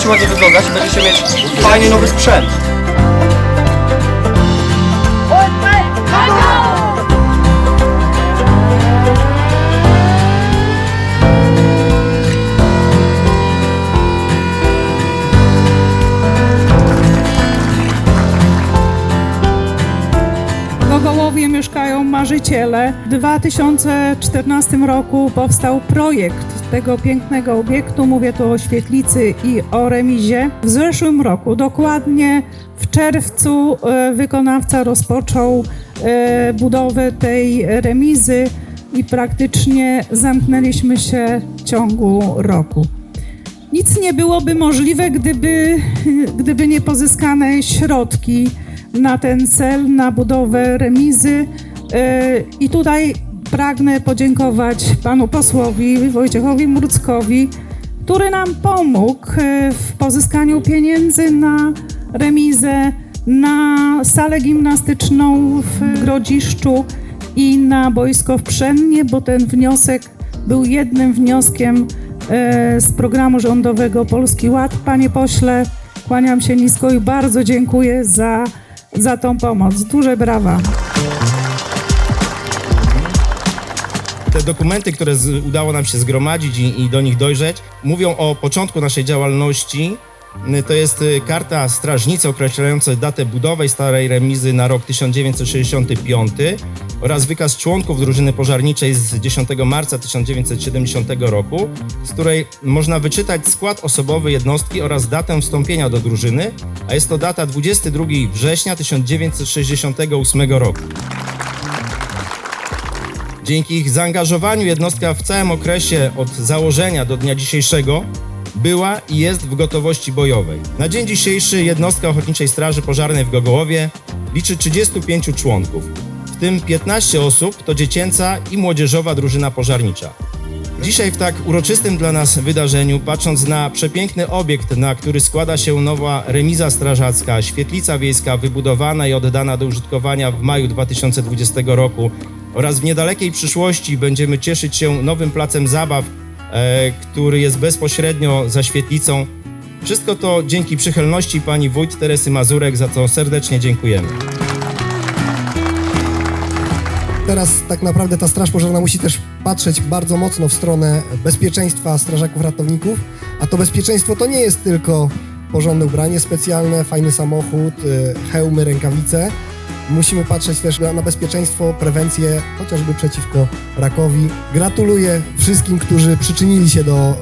będziecie ładnie wyglądać i będziecie mieć fajny nowy sprzęt. W Gogołowie mieszkają marzyciele. W 2014 roku powstał projekt tego pięknego obiektu. Mówię tu o świetlicy i o remizie. W zeszłym roku, dokładnie w czerwcu, e, wykonawca rozpoczął e, budowę tej remizy i praktycznie zamknęliśmy się w ciągu roku. Nic nie byłoby możliwe, gdyby, gdyby nie pozyskane środki na ten cel, na budowę remizy. Yy, I tutaj pragnę podziękować panu posłowi Wojciechowi Mruckowi, który nam pomógł yy, w pozyskaniu pieniędzy na remizę, na salę gimnastyczną w Grodziszczu i na boisko w Pszennie, bo ten wniosek był jednym wnioskiem e, z programu rządowego Polski Ład. Panie pośle, kłaniam się nisko i bardzo dziękuję za, za tą pomoc. Duże brawa. Te dokumenty, które z, udało nam się zgromadzić i, i do nich dojrzeć, mówią o początku naszej działalności. Y, To jest y, karta strażnicy określająca datę budowy starej remizy na rok 1965 oraz wykaz członków drużyny pożarniczej z 10 marca 1970 roku, z której można wyczytać skład osobowy jednostki oraz datę wstąpienia do drużyny, a jest to data 22 września 1968 roku. Dzięki ich zaangażowaniu jednostka w całym okresie od założenia do dnia dzisiejszego była i jest w gotowości bojowej. Na dzień dzisiejszy jednostka Ochotniczej Straży Pożarnej w Gogołowie liczy 35 członków, w tym 15 osób to dziecięca i młodzieżowa drużyna pożarnicza. Dzisiaj w tak uroczystym dla nas wydarzeniu, patrząc na przepiękny obiekt, na który składa się nowa remiza strażacka, świetlica wiejska wybudowana i oddana do użytkowania w maju 2020 roku oraz w niedalekiej przyszłości będziemy cieszyć się nowym placem zabaw, e, który jest bezpośrednio za świetlicą. Wszystko to dzięki przychylności pani wójt Teresy Mazurek, za co serdecznie dziękujemy. Teraz tak naprawdę ta Straż Pożarna musi też patrzeć bardzo mocno w stronę bezpieczeństwa strażaków ratowników, a to bezpieczeństwo to nie jest tylko porządne ubranie specjalne, fajny samochód, y, hełmy, rękawice. Musimy patrzeć też na, bezpieczeństwo, prewencję, chociażby przeciwko rakowi. Gratuluję wszystkim, którzy przyczynili się do e,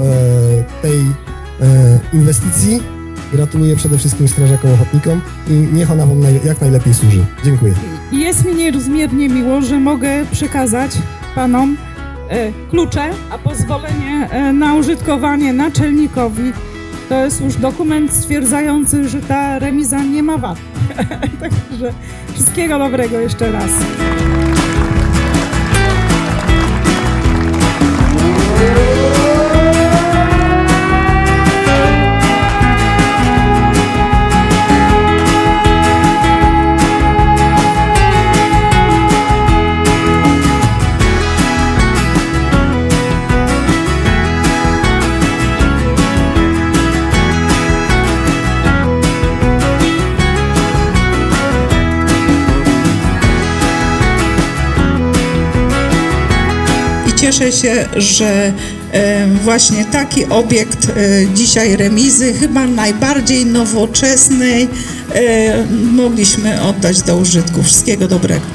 tej e, inwestycji. Gratuluję przede wszystkim strażakom ochotnikom i niech ona Wam naj, jak najlepiej służy. Dziękuję. Jest mi niezmiernie miło, że mogę przekazać panom e, klucze, a pozwolenie e, na użytkowanie naczelnikowi. To jest już dokument stwierdzający, że ta remiza nie ma wad. Także wszystkiego dobrego jeszcze raz. Cieszę się, że e, właśnie taki obiekt e, dzisiaj remizy, chyba najbardziej nowoczesnej, e, mogliśmy oddać do użytku. Wszystkiego dobrego.